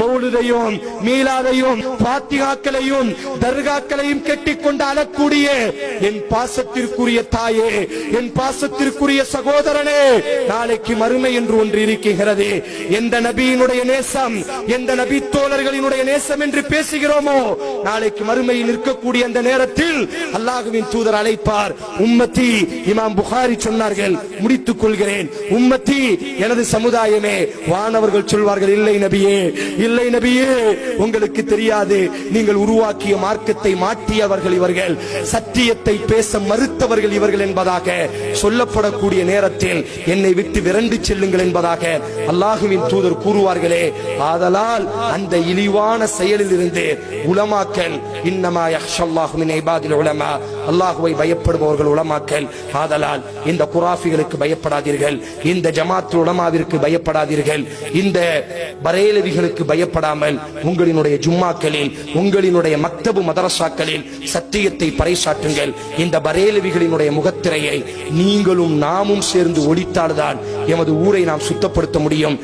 மௌலுதையும் மீலாதையும் பாத்திகாக்களையும் தர்காக்களையும் கெட்டிக்கொண்டு அழக்கூடிய என் பாசத்திற்குரிய தாயே என் பாசத்திற்குரிய சகோதரனே நாளைக்கு மறுமை என்று ஒன்று இருக்கிறது. எந்த நபியினுடைய நேசம் எந்த நபி தோழர்களினுடைய நேசம் என்று பேசுகிறோமோ நாளைக்கு மறுமையில் நிற்கக்கூடிய அந்த நேரத்தில் அல்லாஹுவின் தூதர் அழைப்பார். உம்மத்தி இமாம் புகாரி சொன்னார்கள் முடித்துக் கொள்கிறேன். உம்மத்தி எனது சமுதாயமே வானவர்கள் சொல்வார்கள் இல்லை நபியே இல்லை நபியே உங்களுக்கு தெரியாது நீங்கள் உருவாக்கிய மார்க்கத்தை மாற்றியவர்கள் இவர்கள் சத்தியத்தை பேச மறுத்தவர்கள் இவர்கள் என்பதாக சொல்லப்படக்கூடிய நேரத்தில் என்னை விட்டு விரண்டு செல்லுங்கள் என்பதாக அல்லாஹுவின் தூதர் கூறுவார்களே. ஆதலால் அந்த இழிவான செயலில் இருந்து உலமாக்கல் இன்னமா யஹ்ஷல்லாஹு உலமா அல்லாஹுவை பயப்படுபவர்கள் உலமாக்கல். ஆதலால் இந்த குராஃபிகளுக்கு பயப்படாதீர்கள் இந்த ஜமாத் உலமாவிற்கு பயப்படாதீர்கள் இந்த பரேலவிகளுக்கு பயப்படாமல் உங்களினுடைய ஜும்மாக்களில் உங்களினுடைய மக்தபு மதரசாக்களில் சத்தியத்தை பறைசாற்றுங்கள். இந்த பரேலவிகளினுடைய முகத்திரையை நீங்களும் நாமும் சேர்ந்து ஒழித்தால்தான் எமது ஊரை நாம் சுத்தப்படுத்த முடியும்.